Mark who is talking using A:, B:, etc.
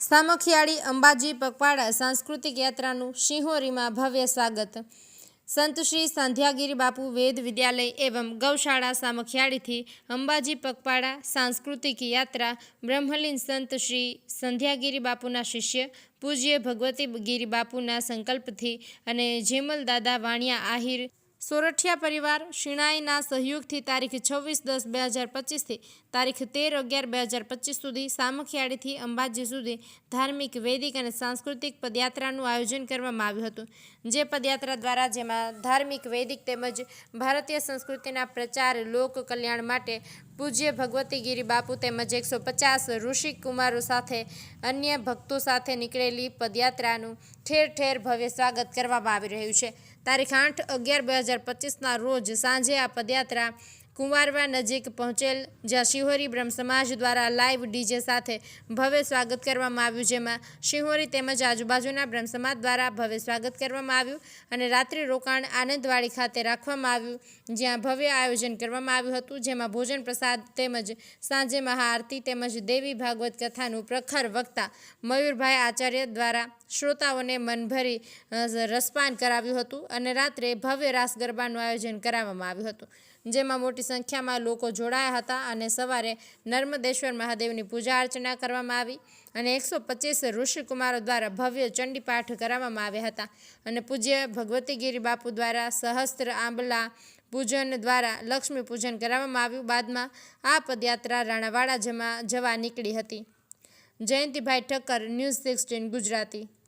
A: સામખિયાળી અંબાજી પગપાળા સાંસ્કૃતિક યાત્રાનું સિંહોરીમાં ભવ્ય સ્વાગત. સંત શ્રી સાંધ્યાગીરી બાપુ વેદ વિદ્યાલય એવં ગૌશાળા સામખિયાળીથી અંબાજી પગપાળા સાંસ્કૃતિક યાત્રા બ્રહ્મલીન સંત શ્રી સંધ્યાગીરી બાપુના શિષ્ય, પૂજ્ય ભગવતી ગીરી બાપુના સંકલ્પથી અને જેમલ દાદા વાણિયા આહિર સોરઠિયા પરિવાર શિણાઈના સહયોગથી તારીખ છવ્વીસ દસ બે હજાર પચીસથી તારીખ તેર અગિયાર બે હજાર પચીસ સુધી સામખિયાળીથી અંબાજી સુધી ધાર્મિક, વૈદિક અને સાંસ્કૃતિક પદયાત્રાનું આયોજન કરવામાં આવ્યું હતું. જે પદયાત્રા દ્વારા જેમાં ધાર્મિક, વૈદિક તેમજ ભારતીય સંસ્કૃતિના પ્રચાર, લોક કલ્યાણ માટે પૂજ્ય ભગવતીગીરી બાપુ તેમજ એકસો પચાસ ઋષિક કુમારો સાથે અન્ય ભક્તો સાથે નીકળેલી પદયાત્રાનું ઠેર ઠેર ભવ્ય સ્વાગત કરવામાં આવી રહ્યું છે. તારીખ આઠ અગિયાર બે હજાર પચીસના રોજ સાંજે આ પદયાત્રા કુંવારવા નજીક પહોંચેલ જ્યાં શિહોરી બ્રહ્મ સમાજ દ્વારા લાઈવ ડીજે સાથે ભવ્ય સ્વાગત કરવામાં આવ્યું, જેમાં શિહોરી તેમજ આજુબાજુના બ્રહ્મ સમાજ દ્વારા ભવ્ય સ્વાગત કરવામાં આવ્યું અને રાત્રિ રોકાણ આનંદવાડી ખાતે રાખવામાં આવ્યું, જ્યાં ભવ્ય આયોજન કરવામાં આવ્યું હતું, જેમાં ભોજન પ્રસાદ તેમજ સાંજે મહાઆરતી તેમજ દેવી ભાગવત કથાનું પ્રખર વક્તા મયુરભાઈ આચાર્ય દ્વારા શ્રોતાઓને મનભરી રસપાન કરાવ્યું હતું અને રાત્રે ભવ્ય રાસ ગરબાનું આયોજન કરાવવામાં આવ્યું હતું. જેમાં મોટી સંખ્યામાં લોકો જોડાયા હતા અને સવારે નર્મદેશ્વર મહાદેવની પૂજા અર્ચના કરવામાં આવી અને એકસો પચીસ ઋષિકુમારો દ્વારા ભવ્ય ચંડીપાઠ કરાવવામાં આવ્યા હતા અને પૂજ્ય ભગવતીગીરી બાપુ દ્વારા સહસ્ત્ર આંબલા પૂજન દ્વારા લક્ષ્મી પૂજન કરાવવામાં આવ્યું. બાદમાં આ પદયાત્રા રાણાવાડા જમા જવા નીકળી હતી. Jayantibhai Thakkar, news sixteen Gujarati.